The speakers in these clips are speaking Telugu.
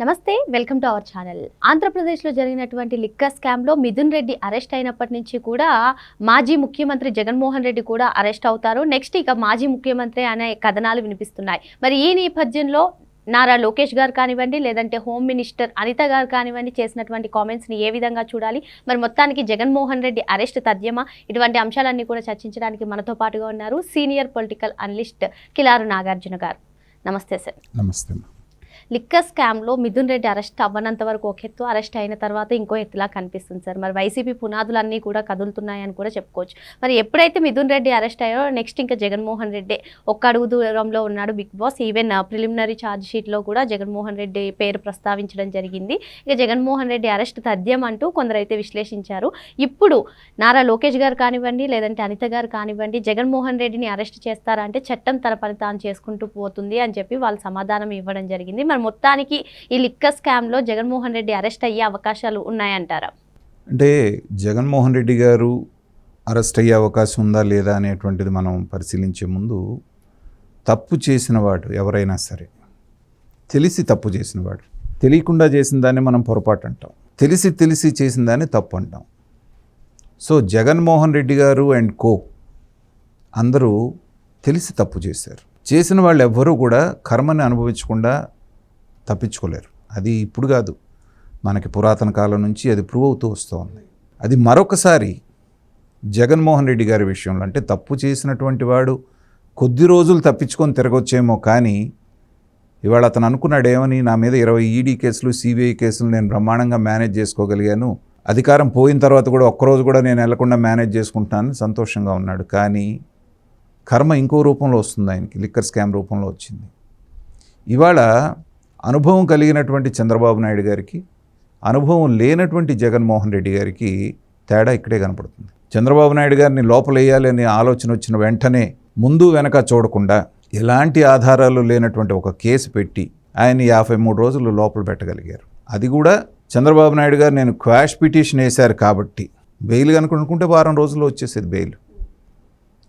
నమస్తే వెల్కమ్ టు అవర్ ఛానల్. ఆంధ్రప్రదేశ్లో జరిగినటువంటి లిక్కర్ స్కామ్లో మిథున్ రెడ్డి అరెస్ట్ అయినప్పటి నుంచి కూడా మాజీ ముఖ్యమంత్రి జగన్మోహన్ రెడ్డి కూడా అరెస్ట్ అవుతారు. నెక్స్ట్ ఇక మాజీ ముఖ్యమంత్రి అనే కథనాలు వినిపిస్తున్నాయి. మరి ఈ నేపథ్యంలో నారా లోకేష్ గారు కానివ్వండి లేదంటే హోమ్ మినిస్టర్ అనిత గారు కానివ్వండి చేసినటువంటి కామెంట్స్ని ఏ విధంగా చూడాలి? మరి మొత్తానికి జగన్మోహన్ రెడ్డి అరెస్ట్ తథ్యమా? ఇటువంటి అంశాలన్నీ కూడా చర్చించడానికి మనతో పాటుగా ఉన్నారు senior political analyst Kilaru Nagarjuna గారు. నమస్తే సార్. నమస్తే లిక్కర్ స్కామ్లో మిథున్ రెడ్డి అరెస్ట్ అవ్వనంత వరకు ఒక ఎత్తు అరెస్ట్ అయిన తర్వాత ఇంకో ఎత్తులా కనిపిస్తుంది సార్. మరి వైసీపీ పునాదులన్నీ కూడా కదులుతున్నాయని కూడా చెప్పుకోవచ్చు. మరి ఎప్పుడైతే మిథున్ రెడ్డి అరెస్ట్ అయ్యారో నెక్స్ట్ ఇంకా జగన్మోహన్ రెడ్డి ఒక్క అడుగు దూరంలో ఉన్నాడు big boss. Even preliminary charge షీట్లో కూడా జగన్మోహన్ రెడ్డి పేరు ప్రస్తావించడం జరిగింది. ఇక జగన్మోహన్ రెడ్డి అరెస్ట్ తథ్యం అంటూ కొందరైతే విశ్లేషించారు. ఇప్పుడు నారా లోకేష్ గారు కానివ్వండి లేదంటే అనిత గారు కానివ్వండి జగన్మోహన్ రెడ్డిని అరెస్ట్ చేస్తారా అంటే చట్టం తన పని తాను చేసుకుంటూ పోతుంది అని చెప్పి వాళ్ళు సమాధానం ఇవ్వడం జరిగింది. మరి మొత్తానికి ఈ లిక్కర్ స్కామ్లో జగన్మోహన్ రెడ్డి అరెస్ట్ అయ్యే అవకాశాలు ఉన్నాయంటారా? అంటే జగన్మోహన్ రెడ్డి గారు అరెస్ట్ అయ్యే అవకాశం ఉందా లేదా అనేటువంటిది మనం పరిశీలించే ముందు తప్పు చేసిన వాడు ఎవరైనా సరే తెలిసి తప్పు చేసిన వాడు తెలియకుండా చేసిన దాన్ని మనం పొరపాటు అంటాం తెలిసి తెలిసి చేసిన దాన్ని తప్పు అంటాం. సో జగన్మోహన్ రెడ్డి గారు అండ్ కో అందరూ తెలిసి తప్పు చేశారు. చేసిన వాళ్ళు ఎవ్వరూ కూడా కర్మని అనుభవించకుండా తప్పించుకోలేరు. అది ఇప్పుడు కాదు. మనకి పురాతన కాలం నుంచి అది ప్రూవ్ అవుతూ వస్తూ ఉంది అది మరొకసారి జగన్మోహన్ రెడ్డి గారి విషయంలో అంటే తప్పు చేసినటువంటి వాడు కొద్ది రోజులు తప్పించుకొని తిరగొచ్చేమో కానీ ఇవాళ అతను అనుకున్నాడు ఏమని నా మీద ఇరవై ఈడీ కేసులు సిబిఐ కేసులు నేను బ్రహ్మాండంగా మేనేజ్ చేసుకోగలిగాను. అధికారం పోయిన తర్వాత కూడా ఒక్కరోజు కూడా నేను వెళ్ళకుండా మేనేజ్ చేసుకుంటున్నాను సంతోషంగా ఉన్నాడు. కానీ కర్మ ఇంకో రూపంలో వస్తుంది ఆయనకి. లిక్కర్ స్కామ్ రూపంలో వచ్చింది. ఇవాళ అనుభవం కలిగినటువంటి చంద్రబాబు నాయుడు గారికి అనుభవం లేనటువంటి జగన్మోహన్ రెడ్డి గారికి తేడా ఇక్కడే కనపడుతుంది. చంద్రబాబు నాయుడు గారిని లోపలేయాలి అనే ఆలోచన వచ్చిన వెంటనే ముందు వెనక చూడకుండా ఎలాంటి ఆధారాలు లేనటువంటి ఒక కేసు పెట్టి ఆయన యాభై మూడు రోజులు లోపల పెట్టగలిగారు. అది కూడా చంద్రబాబు నాయుడు గారు నేను క్వాష్ పిటిషన్ వేశారు కాబట్టి బెయిల్ కనుకుంటే వారం రోజుల్లో వచ్చేసేది బెయిల్.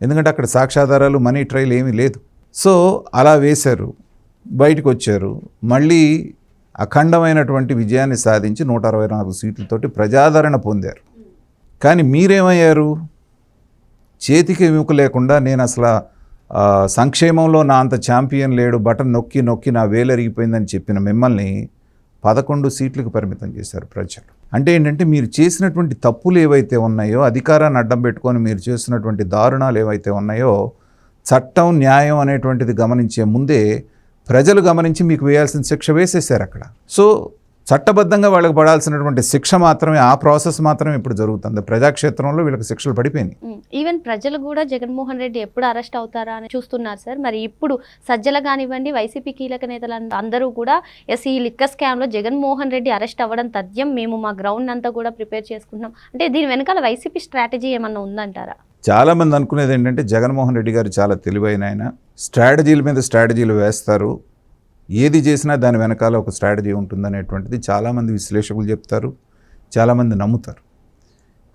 ఎందుకంటే అక్కడ సాక్ష్యాధారాలు మనీ ట్రయల్ ఏమీ లేదు. సో అలా వేశారు. బయటకు వచ్చారు మళ్ళీ అఖండమైనటువంటి విజయాన్ని సాధించి నూట అరవై నాలుగు సీట్లతోటి ప్రజాదరణ పొందారు. కానీ మీరేమయ్యారు? చేతికి ఎముక లేకుండా నేను అసలు సంక్షేమంలో నా అంత ఛాంపియన్ లేడు బటన్ నొక్కి నొక్కి నా వేలరిగిపోయిందని చెప్పిన మిమ్మల్ని పదకొండు సీట్లకు పరిమితం చేశారు ప్రజలు. అంటే ఏంటంటే మీరు చేసినటువంటి తప్పులు ఏవైతే ఉన్నాయో అధికారాన్ని అడ్డం పెట్టుకొని మీరు చేసినటువంటి దారుణాలు ఏవైతే ఉన్నాయో చట్టం న్యాయం అనేటువంటిది గమనించే ముందే ప్రజలు గమనించి మీకు వేయాల్సిన శిక్ష వేసేసారు అక్కడ. సో చట్టబద్ధంగా వాళ్ళకి పడాల్సినటువంటి శిక్ష మాత్రమే ఆ ప్రాసెస్ మాత్రమే ఇప్పుడు జరుగుతుంది. ప్రజాక్షేత్రంలో వీళ్ళకి శిక్షలు పడిపోయినాయి. ఈవెన్ ప్రజలు కూడా జగన్మోహన్ రెడ్డి ఎప్పుడు అరెస్ట్ అవుతారా అని చూస్తున్నారు సార్. మరి ఇప్పుడు సజ్జల కానివ్వండి వైసీపీ కీలక నేతలు అందరూ కూడా ఎస్ ఈ లిక్కర్ స్కామ్లో జగన్మోహన్ రెడ్డి అరెస్ట్ అవ్వడం తథ్యం మేము మా గ్రౌండ్ అంతా కూడా ప్రిపేర్ చేసుకుంటున్నాం. అంటే దీని వెనకాల వైసీపీ స్ట్రాటజీ ఏమన్నా ఉందంటారా? చాలామంది అనుకునేది ఏంటంటే జగన్మోహన్ రెడ్డి గారు చాలా తెలివైన ఆయన. స్ట్రాటజీల మీద స్ట్రాటజీలు వేస్తారు. ఏది చేసినా దాని వెనకాల ఒక స్ట్రాటజీ ఉంటుందనేటువంటిది చాలామంది విశ్లేషకులు చెప్తారు. చాలామంది నమ్ముతారు.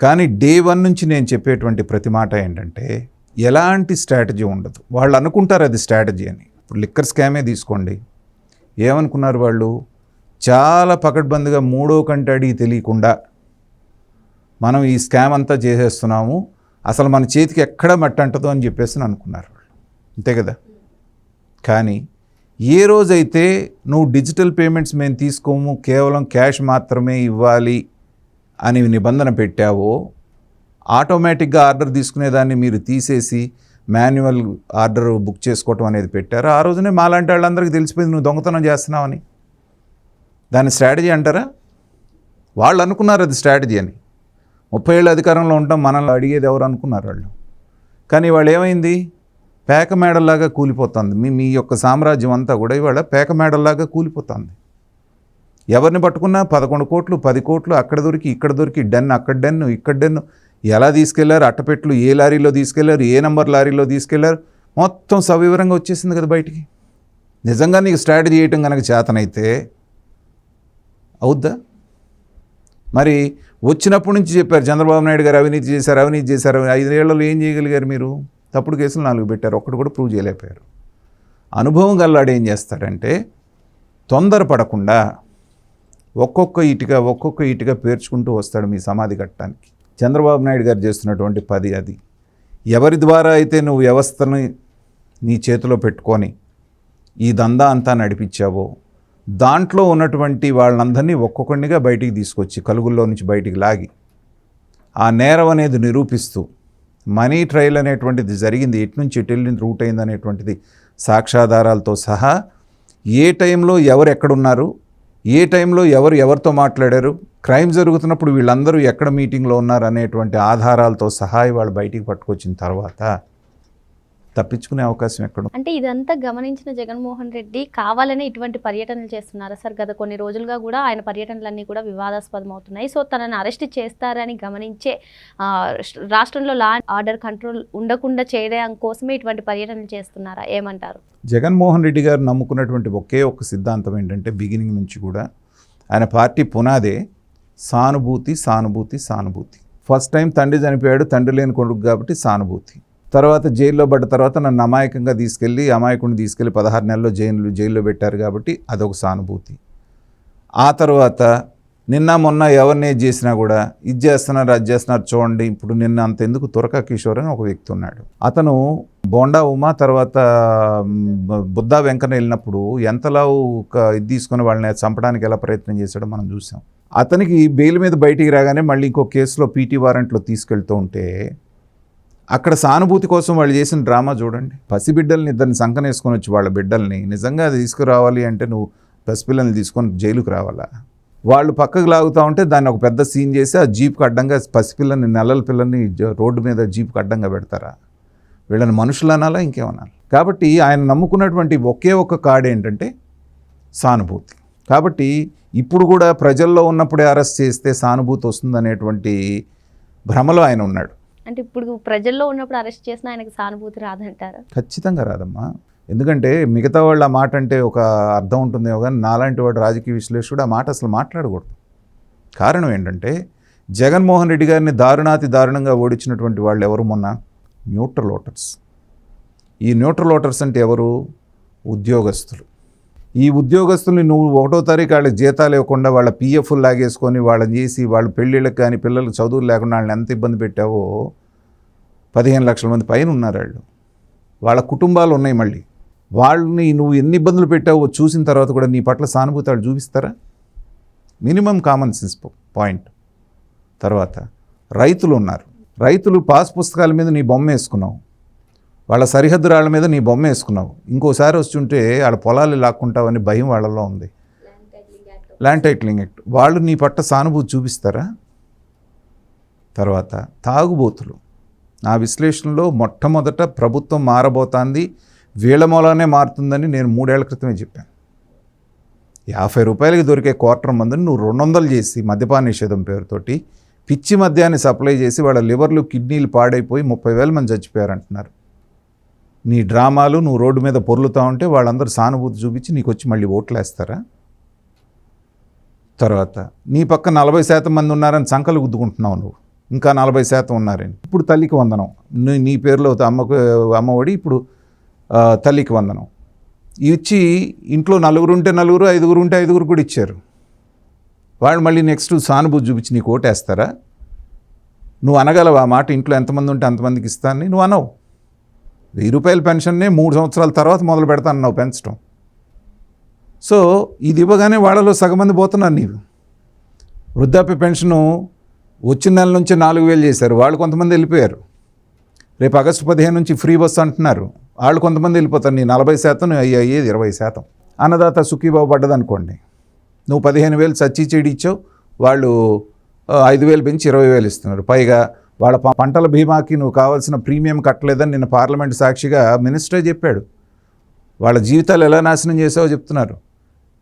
కానీ డే వన్ నుంచి నేను చెప్పేటువంటి ప్రతి మాట ఏంటంటే ఎలాంటి స్ట్రాటజీ ఉండదు. వాళ్ళు అనుకుంటారు అది స్ట్రాటజీ అని. ఇప్పుడు లిక్కర్ స్కామే తీసుకోండి. ఏమనుకున్నారు వాళ్ళు? చాలా పకడ్బందీగా మూడో కంటే అడిగి తెలియకుండా మనం ఈ స్కామ్ అంతా చేసేస్తున్నాము. అసలు మన చేతికి ఎక్కడ మట్టి అంటదో అని చెప్పేసి అనుకున్నారు. అంతే కదా? కానీ ఏ రోజైతే నువ్వు డిజిటల్ పేమెంట్స్ మేము తీసుకోము కేవలం క్యాష్ మాత్రమే ఇవ్వాలి అని నిబంధన పెట్టావో ఆటోమేటిక్గా ఆర్డర్ తీసుకునేదాన్ని మీరు తీసేసి మాన్యువల్ ఆర్డర్ బుక్ చేసుకోవటం అనేది పెట్టారు? ఆ రోజునే మాలాంటి వాళ్ళందరికీ తెలిసిపోయింది నువ్వు దొంగతనం చేస్తున్నావని. దాని స్ట్రాటజీ అంటారా? వాళ్ళు అనుకున్నారు అది స్ట్రాటజీ అని. ముప్పై ఏళ్ళు అధికారంలో ఉంటాం మనల్ని అడిగేది ఎవరు అనుకున్నారు వాళ్ళు? కానీ వాళ్ళు ఏమైంది పేక మేడల్లాగా కూలిపోతుంది. మీ మీ యొక్క సామ్రాజ్యం అంతా కూడా ఇవాళ పేక మేడల్లాగా కూలిపోతుంది. ఎవరిని పట్టుకున్నా పదకొండు కోట్లు పది కోట్లు అక్కడ దొరికి ఇక్కడ దొరికి డెన్ అక్కడ డెన్ ఇక్కడ డెన్. ఎలా తీసుకెళ్ళారు? అట్టపెట్లు ఏ లారీలో తీసుకెళ్ళారు? ఏ నంబర్ లారీలో తీసుకెళ్ళారు? మొత్తం సవివరంగా వచ్చేసింది కదా బయటికి. నిజంగా నీకు స్ట్రాటజీ చేయటం కనుక చేతనైతే అవుద్దా? మరి వచ్చినప్పటి నుంచి చెప్పారు చంద్రబాబు నాయుడు గారు అవినీతి చేశారు అవినీతి చేశారు ఐదేళ్ళలో ఏం చేయగలిగారు మీరు? తప్పుడు కేసులు నాలుగు పెట్టారు. ఒక్కడు కూడా ప్రూవ్ చేయలేకపోయారు. అనుభవం గల్లాడు ఏం చేస్తాడంటే తొందరపడకుండా ఒక్కొక్క ఇటుక ఒక్కొక్క ఇటుక పేర్చుకుంటూ వస్తాడు మీ సమాధి కట్టడానికి చంద్రబాబు నాయుడు గారు చేస్తున్నటువంటి పది అది. ఎవరి ద్వారా అయితే నువ్వు వ్యవస్థని నీ చేతిలో పెట్టుకొని ఈ దందా అంతా నడిపించావో దాంట్లో ఉన్నటువంటి వాళ్ళందరినీ ఒక్కొక్కడినిగా బయటికి తీసుకొచ్చి కలుగుల్లో నుంచి బయటికి లాగి ఆ నేరం అనేది నిరూపిస్తూ మనీ ట్రయల్ అనేటువంటిది జరిగింది. ఇటు నుంచి ఎటు వెళ్ళిన రూట్ అయింది అనేటువంటిది సాక్ష్యాధారాలతో సహా ఏ టైంలో ఎవరు ఎక్కడున్నారు ఏ టైంలో ఎవరు ఎవరితో మాట్లాడారు క్రైమ్ జరుగుతున్నప్పుడు వీళ్ళందరూ ఎక్కడ మీటింగ్లో ఉన్నారు అనేటువంటి ఆధారాలతో సహా వాళ్ళు బయటికి పట్టుకొచ్చిన తర్వాత తప్పించుకునే అవకాశం ఎక్కడ అంటే ఇదంతా గమనించిన జగన్మోహన్ రెడ్డి కావాలనే ఇటువంటి పర్యటనలు చేస్తున్నారా? సార్ గత కొన్ని రోజులుగా కూడా ఆయన పర్యటనలన్నీ కూడా వివాదాస్పదం అవుతున్నాయి సో తనని అరెస్ట్ చేస్తారని గమనించే రాష్ట్రంలో లా ఆర్డర్ కంట్రోల్ ఉండకుండా చేయడం కోసమే ఇటువంటి పర్యటనలు చేస్తున్నారా? ఏమంటారు? జగన్మోహన్ రెడ్డి గారు నమ్ముకున్నటువంటి ఒకే ఒక్క సిద్ధాంతం ఏంటంటే బిగినింగ్ నుంచి కూడా ఆయన పార్టీ పునాదే సానుభూతి సానుభూతి సానుభూతి. ఫస్ట్ టైం తండ్రి చనిపోయాడు తండ్రి లేని కొడుకు కాబట్టి సానుభూతి. తర్వాత జైల్లో పడ్డ తర్వాత నన్ను అమాయకంగా తీసుకెళ్ళి అమాయకుడిని తీసుకెళ్ళి పదహారు నెలల్లో జైలు జైల్లో పెట్టారు కాబట్టి అదొక సానుభూతి. ఆ తర్వాత నిన్న మొన్న ఎవరిని ఏది చేసినా కూడా ఇది చేస్తున్నారు అది చేస్తున్నారు చూడండి ఇప్పుడు నిన్న అంతెందుకు తురక కిషోర్ అని ఒక వ్యక్తి ఉన్నాడు. అతను బోండా ఉమా తర్వాత బుద్ధ బుద్ధా వెంకన్న వెళ్ళినప్పుడు ఎంతలా ఒక ఇది తీసుకుని వాళ్ళని చంపడానికి ఎలా ప్రయత్నం చేశాడో మనం చూసాం. అతనికి బెయిల్ మీద బయటికి రాగానే మళ్ళీ ఇంకో కేసులో పీటీ వారెంట్లో తీసుకెళ్తూ ఉంటే అక్కడ సానుభూతి కోసం వాళ్ళు చేసిన డ్రామా చూడండి. పసిబిడ్డల్ని ఇద్దరిని సంకనేసుకొని వచ్చి వాళ్ళ బిడ్డల్ని నిజంగా అది తీసుకురావాలి అంటే నువ్వు పసిపిల్లల్ని తీసుకొని జైలుకు రావాలా? వాళ్ళు పక్కకు లాగుతూ ఉంటే దాన్ని ఒక పెద్ద సీన్ చేసి ఆ జీప్కి అడ్డంగా పసిపిల్లని నెలల పిల్లల్ని రోడ్డు మీద జీప్కి అడ్డంగా పెడతారా? వీళ్ళని మనుషులు అనాలా? ఇంకేమనాలి? కాబట్టి ఆయన నమ్ముకున్నటువంటి ఒకే ఒక కాడ ఏంటంటే సానుభూతి. కాబట్టి ఇప్పుడు కూడా ప్రజల్లో ఉన్నప్పుడే అరెస్ట్ చేస్తే సానుభూతి వస్తుందనేటువంటి భ్రమలో ఆయన ఉన్నాడు. అంటే ఇప్పుడు ప్రజల్లో ఉన్నప్పుడు అరెస్ట్ చేసినా ఆయనకు సానుభూతి రాదంటారు? ఖచ్చితంగా రాదమ్మా. ఎందుకంటే మిగతా వాళ్ళు ఆ మాట అంటే ఒక అర్థం ఉంటుందేమో కానీ నాలాంటి వాడు రాజకీయ విశ్లేషకుడు ఆ మాట అసలు మాట్లాడకూడదు. కారణం ఏంటంటే జగన్మోహన్ రెడ్డి గారిని దారుణాతి దారుణంగా ఓడించినటువంటి వాళ్ళు ఎవరు మొన్న? Neutral voters. ఈ న్యూట్రల్ ఓటర్స్ అంటే ఎవరు? ఉద్యోగస్తులు. ఈ ఉద్యోగస్తుల్ని నువ్వు ఒకటో తారీఖు వాళ్ళకి జీతాలు ఇవ్వకుండా వాళ్ళ పిఎఫ్లు లాగేసుకొని వాళ్ళని చేసి వాళ్ళ పెళ్ళిళ్ళకి కానీ పిల్లలకు చదువులు లేకుండా వాళ్ళని ఎంత ఇబ్బంది పెట్టావో పదిహేను లక్షల మంది పైన ఉన్నారు వాళ్ళు. వాళ్ళ కుటుంబాలు ఉన్నాయి మళ్ళీ. వాళ్ళని నువ్వు ఎన్ని ఇబ్బందులు పెట్టావో చూసిన తర్వాత కూడా నీ పట్ల సానుభూతి వాళ్ళు చూపిస్తారా? Minimum common sense point. తర్వాత రైతులు ఉన్నారు. రైతులు పాస్ పుస్తకాల మీద నీ బొమ్మ వేసుకున్నావు. వాళ్ళ సరిహద్దు రాళ్ళ మీద నీ బొమ్మ వేసుకున్నావు. ఇంకోసారి వస్తుంటే వాళ్ళ పొలాలు లాక్కుంటావని భయం వాళ్ళలో ఉంది. ల్యాండ్ టైటిలింగ్ యాక్ట్ వాళ్ళు నీ పట్ల సానుభూతి చూపిస్తారా? తర్వాత తాగుబోతులు. నా విశ్లేషణలో మొట్టమొదట ప్రభుత్వం మారబోతోంది వీళ్ళ మూలనే మారుతుందని నేను మూడేళ్ళ క్రితమే చెప్పాను. యాభై రూపాయలకి దొరికే క్వార్టర్ మందుని నువ్వు రెండు వందలు చేసి మద్యపాన నిషేధం పేరుతోటి పిచ్చి మద్యాన్ని సప్లై చేసి వాళ్ళ లివర్లు కిడ్నీలు పాడైపోయి ముప్పై వేల మంది చచ్చిపోయారంటున్నారు. నీ డ్రామాలు నువ్వు రోడ్డు మీద పొర్లుతా ఉంటే వాళ్ళందరూ సానుభూతి చూపించి నీకు వచ్చి మళ్ళీ ఓట్లు వేస్తారా తర్వాత నీ పక్క నలభై శాతం మంది ఉన్నారని సంకలు గుద్దుకుంటున్నావు నువ్వు. ఇంకా నలభై శాతం ఉన్నారని ఇప్పుడు తల్లికి వందనం. నీ నీ పేరులో అమ్మకు అమ్మఒడి ఇప్పుడు తల్లికి వందనం. ఇచ్చి ఇంట్లో నలుగురు ఉంటే నలుగురు ఐదుగురు ఉంటే ఐదుగురు కూడా ఇచ్చారు. వాళ్ళు మళ్ళీ నెక్స్ట్ సానుభూతి చూపించి నీకు ఓటేస్తారా? నువ్వు అనగలవు? ఆ మాట ఇంట్లో ఎంతమంది ఉంటే అంతమందికి ఇస్తానని నువ్వు అనవు. వెయ్యి రూపాయల పెన్షన్నే మూడు సంవత్సరాల తర్వాత మొదలు పెడతాను పెంచడం సో ఇది ఇవ్వగానే వాళ్ళలో సగం మంది పోతున్నారు నీవు. వృద్ధాప్య పెన్షను వచ్చిన నెల నుంచి నాలుగు వేలు చేశారు. వాళ్ళు కొంతమంది వెళ్ళిపోయారు. రేపు ఆగస్టు పదిహేను నుంచి ఫ్రీ బస్సు అంటున్నారు. వాళ్ళు కొంతమంది వెళ్ళిపోతారు. నీ నలభై శాతం అయ్యి అయ్యేది ఇరవై శాతం. అన్నదాత సుఖీబాబు పడ్డదనుకోండి. నువ్వు పదిహేను వేలు సచ్చి చెడి ఇచ్చావు వాళ్ళు ఐదు వేలు పెంచి ఇరవై వేలు ఇస్తున్నారు. పైగా వాళ్ళ పంటల బీమాకి నువ్వు కావాల్సిన ప్రీమియం కట్టలేదని నిన్న పార్లమెంట్ సాక్షిగా మినిస్టరే చెప్పాడు. వాళ్ళ జీవితాలు ఎలా నాశనం చేసావో చెప్తున్నారు.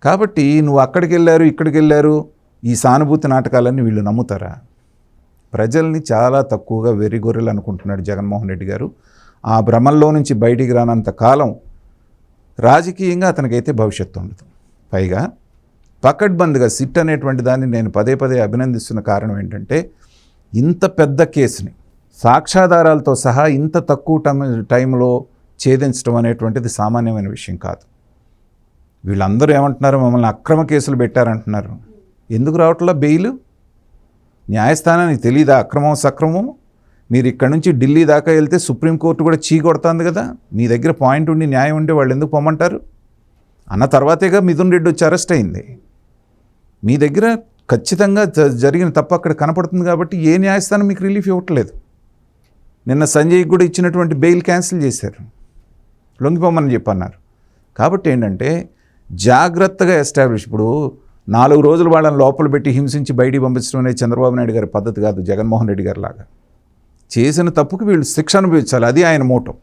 కాబట్టి నువ్వు అక్కడికి వెళ్ళారు ఇక్కడికి వెళ్ళారు ఈ సానుభూతి నాటకాలన్నీ వీళ్ళు నమ్ముతారా? ప్రజల్ని చాలా తక్కువగా వెరిగొర్రెలు అనుకుంటున్నాడు జగన్మోహన్ రెడ్డి గారు. ఆ భ్రమంలో నుంచి బయటికి రానంత కాలం రాజకీయంగా అతనికైతే భవిష్యత్తు ఉండదు. పైగా పకడ్బంద్గా సిట్ అనేటువంటి దాన్ని నేను పదే పదే అభినందిస్తున్న కారణం ఏంటంటే ఇంత పెద్ద కేసుని సాక్ష్యాధారాలతో సహా ఇంత తక్కువ టైం టైంలో ఛేదించడం అనేటువంటిది సామాన్యమైన విషయం కాదు. వీళ్ళందరూ ఏమంటున్నారు? మమ్మల్ని అక్రమ కేసులు పెట్టారంటున్నారు. ఎందుకు రావట్లా బెయిల్? న్యాయస్థానానికి తెలియదా అక్రమం సక్రమం మీరు ఇక్కడ నుంచి ఢిల్లీ దాకా వెళ్తే సుప్రీంకోర్టు కూడా చీకొడుతుంది కదా? మీ దగ్గర పాయింట్ ఉండి న్యాయం ఉండి వాళ్ళు ఎందుకు పొమ్మంటారు? అన్న తర్వాతేగా మిథున్ రెడ్డి వచ్చి అరెస్ట్ అయింది. మీ దగ్గర ఖచ్చితంగా జ- జరిగిన తప్పు అక్కడ కనపడుతుంది కాబట్టి ఏ న్యాయస్థానం మీకు రిలీఫ్ ఇవ్వట్లేదు. నిన్న సంజయ్ కూడా ఇచ్చినటువంటి బెయిల్ క్యాన్సిల్ చేశారు. లొంగిపోమని చెప్పన్నారు. కాబట్టి ఏంటంటే జాగ్రత్తగా ఎస్టాబ్లిష్. ఇప్పుడు నాలుగు రోజులు వాళ్ళని లోపల పెట్టి హింసించి బయటికి పంపించడం అనేది చంద్రబాబు నాయుడు గారి పద్ధతి కాదు జగన్మోహన్ రెడ్డి గారి లాగా. చేసిన తప్పుకి వీళ్ళు శిక్ష అనుభవించాలి అది ఆయన మోటం.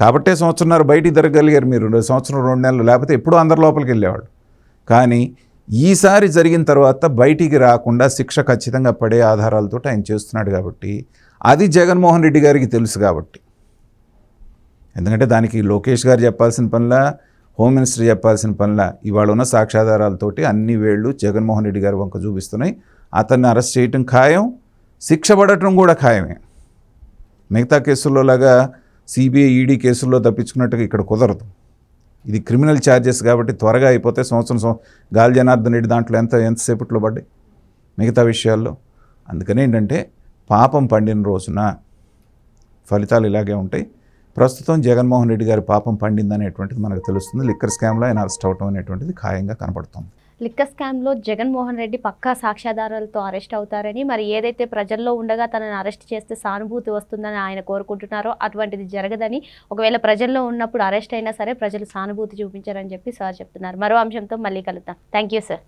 కాబట్టే సంవత్సరంన్నర బయటికి తిరగలిగారు మీరు. రెండు సంవత్సరం రెండు నెలలు లేకపోతే ఎప్పుడూ అందరి లోపలికి వెళ్ళేవాళ్ళు. కానీ ఈసారి జరిగిన తర్వాత బయటికి రాకుండా శిక్ష ఖచ్చితంగా పడే ఆధారాలతో ఆయన చేస్తున్నాడు కాబట్టి అది జగన్మోహన్ రెడ్డి గారికి తెలుసు కాబట్టి. ఎందుకంటే దానికి లోకేష్ గారు చెప్పాల్సిన పనిలా హోమ్ మినిస్టర్ చెప్పాల్సిన పనిలా ఇవాళ ఉన్న సాక్ష్యాధారాలతోటి అన్ని వేళ్ళు జగన్మోహన్ రెడ్డి గారు వంక చూపిస్తున్నాయి. అతన్ని అరెస్ట్ చేయటం ఖాయం శిక్ష పడటం కూడా ఖాయమే. మిగతా కేసుల్లో లాగా సిబిఐ ఈడీ కేసుల్లో తప్పించుకున్నట్టుగా ఇక్కడ కుదరదు. ఇది క్రిమినల్ ఛార్జెస్ కాబట్టి త్వరగా అయిపోతే సంవత్సరం గాలి జనార్దన్ రెడ్డి దాంట్లో ఎంత ఎంతసేపట్లో పడ్డాయి? మిగతా విషయాల్లో. అందుకని ఏంటంటే పాపం పండిన రోజున ఫలితాలు ఇలాగే ఉంటాయి. ప్రస్తుతం జగన్మోహన్ రెడ్డి గారి పాపం పండిందనేటువంటిది మనకు తెలుస్తుంది. లిక్కర్ స్కామ్లో ఆయన అరెస్ట్ అవటం అనేటువంటిది ఖాయంగా కనపడుతుంది. లిక్క స్కామ్లో జగన్మోహన్ రెడ్డి పక్కా సాక్ష్యాధారాలతో అరెస్ట్ అవుతారని మరి ఏదైతే ప్రజల్లో ఉండగా తనని అరెస్ట్ చేస్తే సానుభూతి వస్తుందని ఆయన కోరుకుంటున్నారో అటువంటిది జరగదని ఒకవేళ ప్రజల్లో ఉన్నప్పుడు అరెస్ట్ అయినా సరే ప్రజలు సానుభూతి చూపించారని చెప్పి సార్ చెప్తున్నారు. మరో అంశంతో మళ్ళీ కలుద్దాం. Thank you sir.